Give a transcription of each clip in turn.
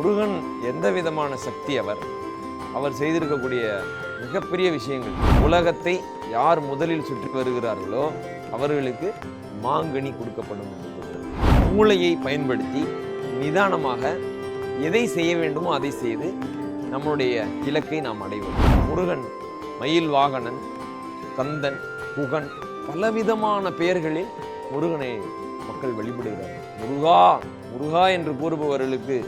முருகன் எந்த விதமான சக்தி அவர்? அவர் செய்திருக்கக்கூடிய மிகப்பெரிய விஷயங்கள். உலகத்தை யார் முதலில் சுற்றி வருகிறார்களோ அவர்களுக்கு மாங்கனி கொடுக்கப்படும் என்று மூளையை பயன்படுத்தி நிதானமாக எதை செய்ய வேண்டுமோ அதை செய்து நம்முடைய இலக்கை நாம் அடைவோம். முருகன் மயில் வாகனன் கந்தன் புகன் பலவிதமான பெயர்களில் முருகனை மக்கள் வழிபடுகிறார்கள். முருகா முருகா என்று கூறுபவர்களுக்கு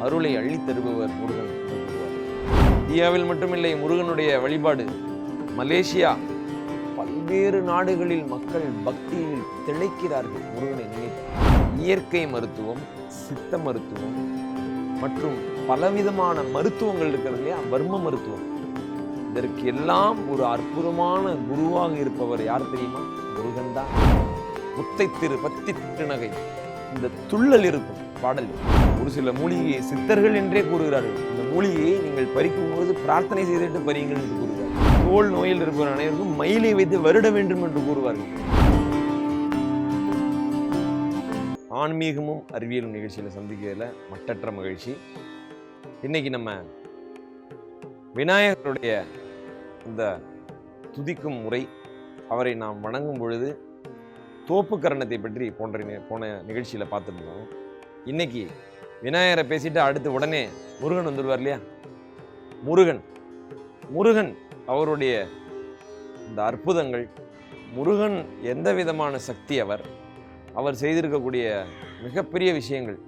அருளை அள்ளித் தருபவர் முருகன் இந்தியாவில் மட்டுமில்லை முருகனுடைய வழிபாடு. மலேசியா பல்வேறு நாடுகளில் மக்கள் பக்தியில் திளைக்கிறார்கள் முருகனை நினைத்து. இயற்கை மருத்துவம் சித்த மருத்துவம் மற்றும் பலவிதமான மருத்துவங்கள் இருக்கிறது இல்லையா? வர்ம மருத்துவம். இதற்கு எல்லாம் ஒரு அற்புதமான குருவாக இருப்பவர் யார் தெரியுமா? முருகன் தான். முத்தை திரு பத்தி திருநகை இந்த துள்ளல் இருக்கும். பாடல். ஒரு சில மூலிகையை சித்தர்கள் என்றே கூறுகிறார்கள். இந்த மூலிகையை நீங்கள் பறிக்கும் போது பிரார்த்தனை செய்துவிட்டு பறியுங்கள் என்று கூறுகிறார்கள். தோல் நோயில் இருப்பவர் அனைவருக்கும் மயிலை வைத்து வருட வேண்டும் என்று கூறுவார்கள். ஆன்மீகமும் அறிவியலும் நிகழ்ச்சியில் சந்திக்கிறதுல மட்டற்ற மகிழ்ச்சி. இன்னைக்கு நம்ம விநாயகருடைய இந்த துதிக்கும் முறை அவரை நாம் வணங்கும் பொழுது தோப்பு கரணத்தை பற்றி போன்ற போன நிகழ்ச்சியில் பார்த்துருந்தோம். இன்னைக்கு விநாயகரை பேசிட்டு அடுத்து உடனே முருகன் வந்துடுவார் இல்லையா? முருகன். முருகன் அவருடைய இந்த அற்புதங்கள் முருகன் எந்த விதமான சக்தி அவர்? அவர் செய்திருக்கக்கூடிய மிகப்பெரிய விஷயங்கள்.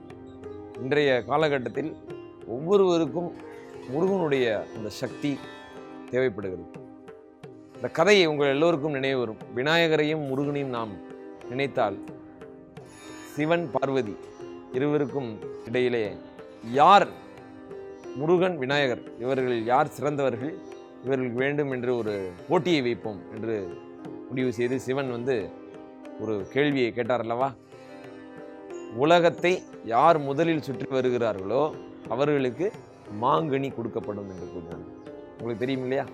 இன்றைய காலகட்டத்தில் ஒவ்வொருவருக்கும் முருகனுடைய அந்த சக்தி தேவைப்படுகிறது. இந்த கதையை உங்கள் எல்லோருக்கும் நினைவு வரும். விநாயகரையும் முருகனையும் நாம் நினைத்தால் சிவன் பார்வதி இருவருக்கும் இடையிலே யார் முருகன் விநாயகர்? இவர்கள் யார் சிறந்தவர்கள்? இவர்களுக்கு வேண்டும் என்று ஒரு போட்டியை வைப்போம் என்று முடிவு செய்து சிவன் வந்து ஒரு கேள்வியை கேட்டார் அல்லவா? உலகத்தை யார் முதலில் சுற்றி வருகிறார்களோ அவர்களுக்கு மாங்கனி கொடுக்கப்படும் என்று கூறினார். உங்களுக்கு தெரியும் இல்லையா?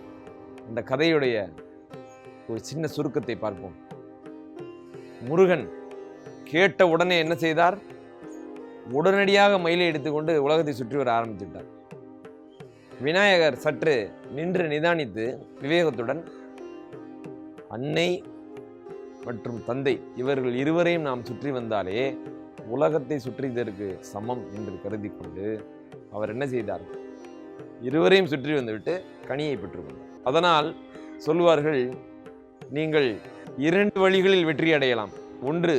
இந்த கதையுடைய ஒரு சின்ன சுருக்கத்தை பார்ப்போம். முருகன் கேட்ட உடனே என்ன செய்தார்? உடனடியாக மயிலை எடுத்துக்கொண்டு உலகத்தை சுற்றி வர ஆரம்பித்துவிட்டார் விநாயகர் சற்று நின்று நிதானித்து விவேகத்துடன் அன்னை மற்றும் தந்தை இவர்கள் இருவரையும் நாம் சுற்றி வந்தாலே உலகத்தை சுற்றிதற்கு சமம் என்று கருதி கொண்டு அவர் என்ன செய்தார்? இருவரையும் சுற்றி வந்துவிட்டு கனியை பெற்றுக்கொண்டார். அதனால் சொல்வார்கள் நீங்கள் இரண்டு வழிகளில் வெற்றி அடையலாம் ஒன்று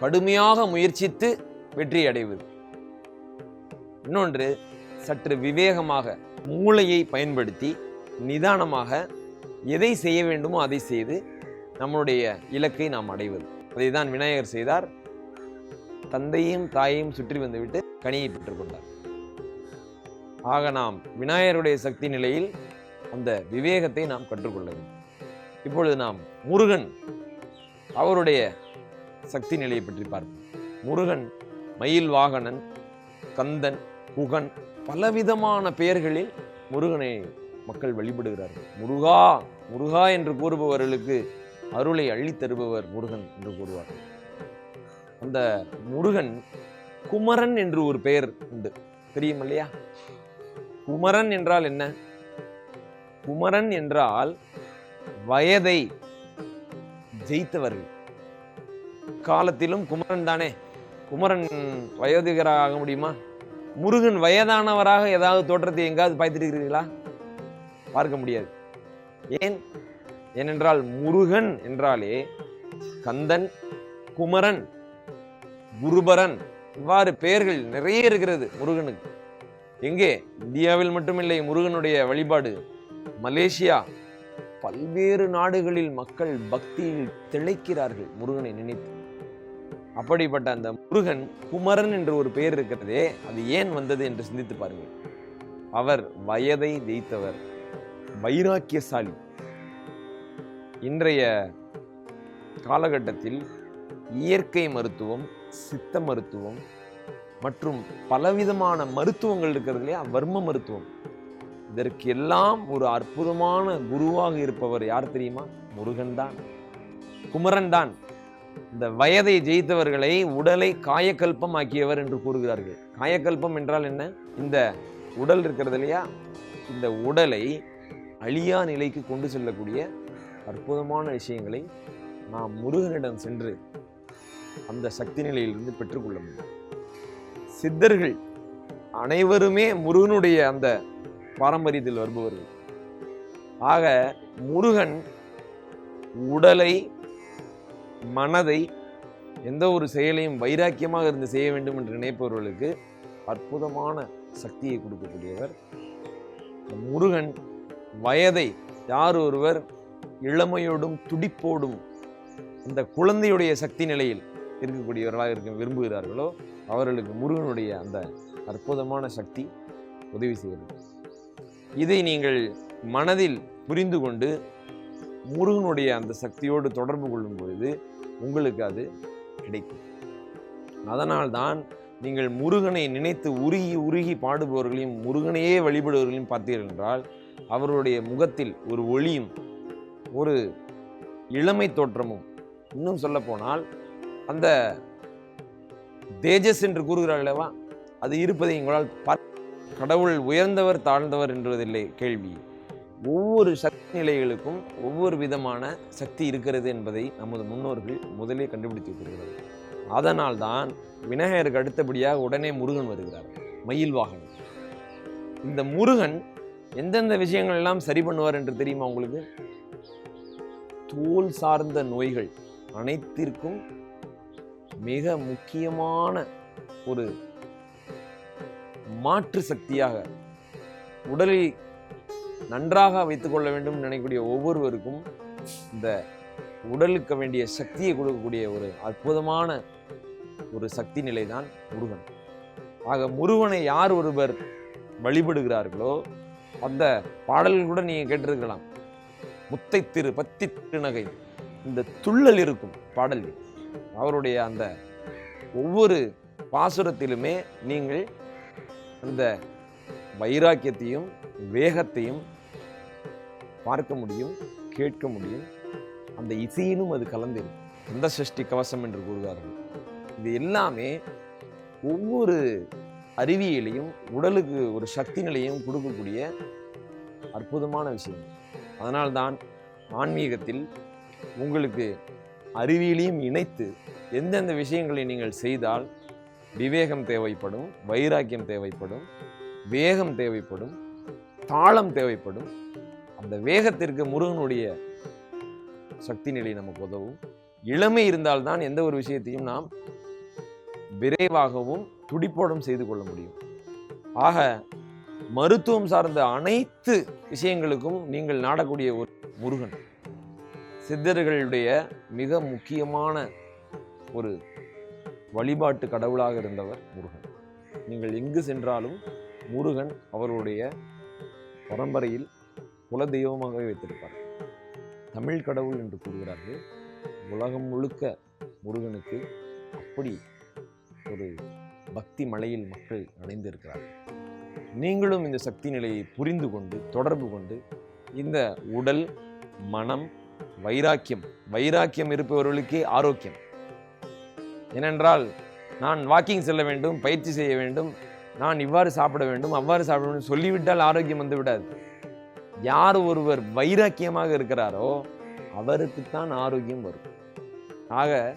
கடுமையாக முயற்சித்து வெற்றி அடைவது இன்னொன்று சற்று விவேகமாக மூளையை பயன்படுத்தி நிதானமாக எதை செய்ய வேண்டுமோ அதை செய்து நம்முடைய இலக்கை நாம் அடைவது. அதை தான் விநாயகர் செய்தார். தந்தையும் தாயையும் சுற்றி வந்துவிட்டு கனியை பெற்றுக்கொண்டார் ஆக நாம் விநாயகருடைய சக்தி நிலையில் அந்த விவேகத்தை நாம் கற்றுக்கொள்ள வேண்டும். இப்பொழுது நாம் முருகன் அவருடைய சக்தி நிலையை பற்றி பார்ப்போம். முருகன் மயில் வாகனன் கந்தன் குகன் பலவிதமான பெயர்களில் முருகனை மக்கள் வழிபடுகிறார்கள் முருகா முருகா என்று கூறுபவர்களுக்கு அருளை அள்ளித் தருபவர் முருகன் என்று கூறுவார்கள் அந்த முருகன் குமரன் என்று ஒரு பெயர் உண்டு. தெரியும் இல்லையா? குமரன் என்றால் என்ன? குமரன் என்றால் வயதை ஜெயித்தவர்கள். காலத்திலும் குமரன் தானே. குமரன் வயோதிகராக ஆக முடியுமா? முருகன் வயதானவராக ஏதாவது தோற்றத்தை எங்காவது பார்த்துருக்கிறீர்களா பார்க்க முடியாது. ஏன்? ஏனென்றால் முருகன் என்றாலே கந்தன் குமரன் குருபரன் இவ்வாறு பெயர்கள் நிறைய இருக்கிறது முருகனுக்கு. எங்கே? இந்தியாவில் மட்டுமில்லை முருகனுடைய வழிபாடு. மலேசியா பல்வேறு நாடுகளில் மக்கள் பக்தியில் திளைக்கிறார்கள் முருகனை நினைத்து. அப்படிப்பட்ட அந்த முருகன் குமரன் என்று ஒரு பெயர் இருக்கிறதே அது ஏன் வந்தது என்று சிந்தித்து பாருங்கள். அவர் வயதை ஜெயித்தவர் வைராக்கியசாலி. இன்றைய காலகட்டத்தில் இயற்கை மருத்துவம் சித்த மருத்துவம் மற்றும் பலவிதமான மருத்துவங்கள் இருக்கிறது இல்லையா? வர்ம மருத்துவம். இதற்கு எல்லாம் ஒரு அற்புதமான குருவாக இருப்பவர் யார் தெரியுமா? முருகன் தான் குமரன் தான் இந்த வயதை ஜெயித்தவர்களை உடலை காயக்கல்பம் ஆக்கியவர் என்று கூறுகிறார்கள். காயக்கல்பம் என்றால் என்ன? இந்த உடல் இருக்கிறது இல்லையா? இந்த உடலை அழியா நிலைக்கு கொண்டு செல்லக்கூடிய அற்புதமான விஷயங்களை நாம் முருகனிடம் சென்று அந்த சக்தி நிலையிலிருந்து பெற்றுக்கொள்ள முடியும். சித்தர்கள் அனைவருமே முருகனுடைய அந்த பாரம்பரியத்தில் வருபவர்கள். ஆக முருகன் உடலை மனதை எந்த ஒரு செயலையும் வைராக்கியமாக இருந்து செய்ய வேண்டும் என்று நினைப்பவர்களுக்கு அற்புதமான சக்தியை கொடுக்கக்கூடியவர். முருகன் வயதை யார் ஒருவர் இளமையோடும் துடிப்போடும் அந்த குழந்தையுடைய சக்தி நிலையில் இருக்கக்கூடியவர்களாக இருக்க விரும்புகிறார்களோ அவர்களுக்கு முருகனுடைய அந்த அற்புதமான சக்தி உதவி செய்கிறது. இதை நீங்கள் மனதில் புரிந்து கொண்டு முருகனுடைய அந்த சக்தியோடு தொடர்பு கொள்ளும் பொழுது உங்களுக்கு அது கிடைக்கும். அதனால்தான் நீங்கள் முருகனை நினைத்து உருகி உருகி பாடுபவர்களையும் முருகனையே வழிபடுபவர்களையும் பார்த்தீர்கள் என்றால் அவருடைய முகத்தில் ஒரு ஒளியும் ஒரு இளமை தோற்றமும் இன்னும் சொல்லப்போனால் அந்த தேஜஸ் என்று கூறுகிறார் அல்லவா? அது இருப்பதை உங்களால் பார்க்க கடவுள் உயர்ந்தவர் தாழ்ந்தவர் என்றதில்லை கேள்வி. ஒவ்வொரு சக்தி நிலைகளுக்கும் ஒவ்வொரு விதமான சக்தி இருக்கிறது என்பதை நமது முன்னோர்கள் முதலே கண்டுபிடித்து வைத்திருக்கிறார்கள் அதனால்தான் விநாயகருக்கு அடுத்தபடியாக உடனே முருகன் வருகிறார் மயில் வாகனம். இந்த முருகன் எந்தெந்த விஷயங்கள் எல்லாம் சரி பண்ணுவார் என்று தெரியுமா உங்களுக்கு? தோல் சார்ந்த நோய்கள் அனைத்திற்கும் மிக முக்கியமான ஒரு மாற்று சக்தியாக உடலை நன்றாக வைத்துக் கொள்ள வேண்டும் நினைக்கக்கூடிய ஒவ்வொருவருக்கும் இந்த உடலுக்கு வேண்டிய சக்தியை கொடுக்கக்கூடிய ஒரு அற்புதமான ஒரு சக்தி நிலைதான் முருகன். ஆக முருகனை யார் ஒருவர் வழிபடுகிறார்களோ அந்த பாடல்கள் கூட நீங்க கேட்டிருக்கலாம். முத்தை திரு பத்தி திருநகை இந்த துள்ளல் இருக்கும் பாடல் அவருடைய அந்த ஒவ்வொரு பாசுரத்திலுமே நீங்கள் அந்த வைராக்கியத்தையும் வேகத்தையும் பார்க்க முடியும் கேட்க முடியும். அந்த இசையினும் அது கலந்திருக்கும் அந்த சஷ்டி கவசம் என்று கூறுகிறார்கள். இது எல்லாமே ஒவ்வொரு அறிவியலையும் உடலுக்கு ஒரு சக்தி நிலையும் கொடுக்கக்கூடிய அற்புதமான விஷயம். அதனால்தான் ஆன்மீகத்தில் உங்களுக்கு அறிவியலையும் இணைத்து எந்தெந்த விஷயங்களை நீங்கள் செய்தால் விவேகம் தேவைப்படும் வைராக்கியம் தேவைப்படும் வேகம் தேவைப்படும் தாளம் தேவைப்படும். அந்த வேகத்திற்கு முருகனுடைய சக்தி நிலை நமக்கு உதவும். இளமை இருந்தால்தான் எந்த ஒரு விஷயத்தையும் நாம் விரைவாகவும் துடிப்போடும் செய்து கொள்ள முடியும். ஆக மருத்துவம் சார்ந்த அனைத்து விஷயங்களுக்கும் நீங்கள் நாடக்கூடிய ஒரு முருகன். சித்தர்களுடைய மிக முக்கியமான ஒரு வழிபாட்டு கடவுளாக இருந்தவர் முருகன். நீங்கள் எங்கு சென்றாலும் முருகன் அவருடைய பரம்பரையில் குல தெய்வமாகவே வைத்திருப்பார் தமிழ் கடவுள் என்று கூறுகிறார்கள். உலகம் முழுக்க முருகனுக்கு அப்படி ஒரு பக்தி மலையில் மக்கள் அடைந்திருக்கிறார்கள். நீங்களும் இந்த சக்தி நிலையை புரிந்து கொண்டு தொடர்பு கொண்டு இந்த உடல் மனம் வைராக்கியம் வைராக்கியம் இருப்பவர்களுக்கே ஆரோக்கியம். ஏனென்றால் நான் வாக்கிங் செல்ல வேண்டும் பயிற்சி செய்ய வேண்டும் நான் இவ்வாறு சாப்பிட வேண்டும் அவ்வாறு சாப்பிட வேண்டும் சொல்லிவிட்டால் ஆரோக்கியம் வந்து விடாது. யார் ஒருவர் வைராக்கியமாக இருக்கிறாரோ அவருக்குத்தான் ஆரோக்கியம் வரும். ஆக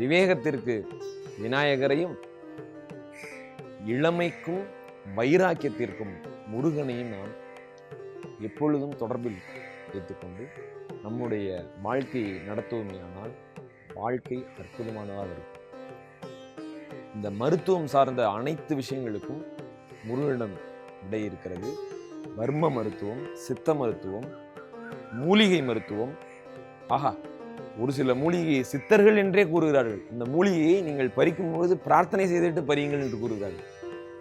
விவேகத்திற்கு விநாயகரையும் இளமைக்கும் வைராக்கியத்திற்கும் முருகனையும் நாம் எப்பொழுதும் தொடர்பில் வைத்துக்கொண்டு நம்முடைய வாழ்க்கையை நடத்துவோமையானால் வாழ்க்கை அற்புதமானதாக இருக்கும். இந்த மருத்துவம் சார்ந்த அனைத்து விஷயங்களுக்கும் முருகனிடம் விடை இருக்கிறது. வர்ம மருத்துவம் சித்த மருத்துவம் மூலிகை மருத்துவம். ஆஹா ஒரு சில மூலிகை சித்தர்கள் என்றே கூறுகிறார்கள். இந்த மூலிகையை நீங்கள் பறிக்கும்போது பிரார்த்தனை செய்துவிட்டு பறியுங்கள் என்று கூறுகிறார்கள்.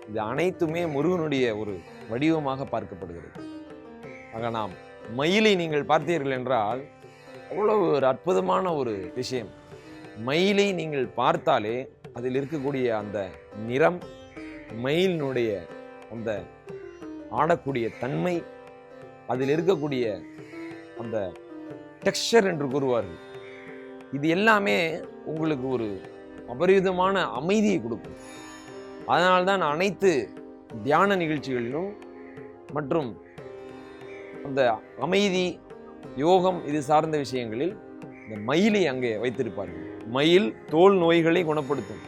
இது அனைத்துமே முருகனுடைய ஒரு வடிவமாக பார்க்கப்படுகிறது. ஆக நாம் மயிலை நீங்கள் பார்த்தீர்கள் என்றால் அவ்வளவு ஒரு அற்புதமான ஒரு விஷயம். மயிலை நீங்கள் பார்த்தாலே அதில் இருக்கக்கூடிய அந்த நிறம் மயிலினுடைய அந்த ஆடக்கூடிய தன்மை அதில் இருக்கக்கூடிய அந்த டெக்ஸ்சர் என்று கூறுவார்கள். இது எல்லாமே உங்களுக்கு ஒரு அபரிவிதமான அமைதியை கொடுக்கும். அதனால்தான் அனைத்து தியான நிகழ்ச்சிகளிலும் மற்றும் அந்த அமைதி யோகம் இது சார்ந்த விஷயங்களில் இந்த மயிலை அங்கே வைத்திருப்பார்கள். மயில் தோல் நோய்களை குணப்படுத்தும்.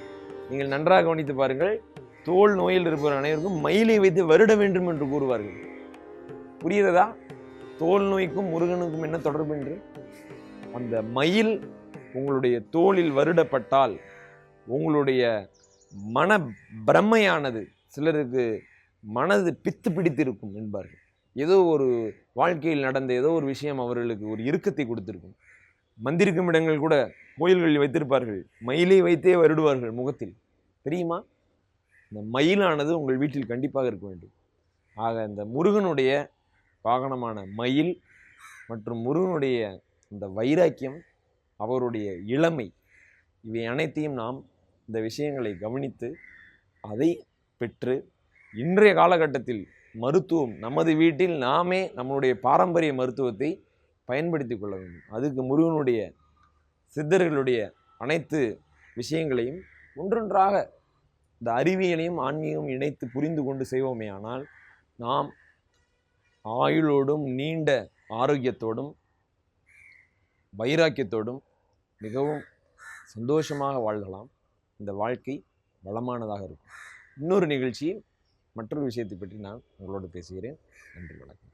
நீங்கள் நன்றாக கவனித்து பாருங்கள் தோல் நோயில் இருப்பவர் அனைவருக்கும் மயிலை வைத்து வருட வேண்டும் என்று கூறுவார்கள். புரிகிறதா? தோல் நோய்க்கும் முருகனுக்கும் என்ன தொடர்பு என்று? அந்த மயில் உங்களுடைய தோளில் வருடப்பட்டால் உங்களுடைய மன பிரம்மையானது சிலருக்கு மனது பித்து பிடித்திருக்கும் என்பார்கள். ஏதோ ஒரு வாழ்க்கையில் நடந்த ஏதோ ஒரு விஷயம் அவர்களுக்கு ஒரு இறுக்கத்தை கொடுத்திருக்கும். மந்திருக்கும் இடங்கள் கூட கோயில்களில் வைத்திருப்பார்கள். மயிலை வைத்தே வருடுவார்கள் முகத்தில். தெரியுமா? இந்த மயிலானது உங்கள் வீட்டில் கண்டிப்பாக இருக்க வேண்டும். ஆக இந்த முருகனுடைய வாகனமான மயில் மற்றும் முருகனுடைய இந்த வைராக்கியம் அவருடைய இளமை இவை அனைத்தையும் நாம் இந்த விஷயங்களை கவனித்து அதை பெற்று இன்றைய காலகட்டத்தில் மருத்துவம் நமது வீட்டில் நாமே நம்மளுடைய பாரம்பரிய மருத்துவத்தை பயன்படுத்தி கொள்ள வேண்டும். அதுக்கு முருகனுடைய சித்தர்களுடைய அனைத்து விஷயங்களையும் ஒன்றொன்றாக இந்த அறிவியலையும் ஆன்மீகம் இணைத்து புரிந்து கொண்டு செய்வோமே ஆனால் நாம் ஆயுளோடும் நீண்ட ஆரோக்கியத்தோடும் வைராக்கியத்தோடும் மிகவும் சந்தோஷமாக வாழலாம். இந்த வாழ்க்கை வளமானதாக இருக்கும். இன்னொரு நிகழ்ச்சியில் மற்றொரு விஷயத்தை பற்றி நான் உங்களோடு பேசுகிறேன். நன்றி வணக்கம்.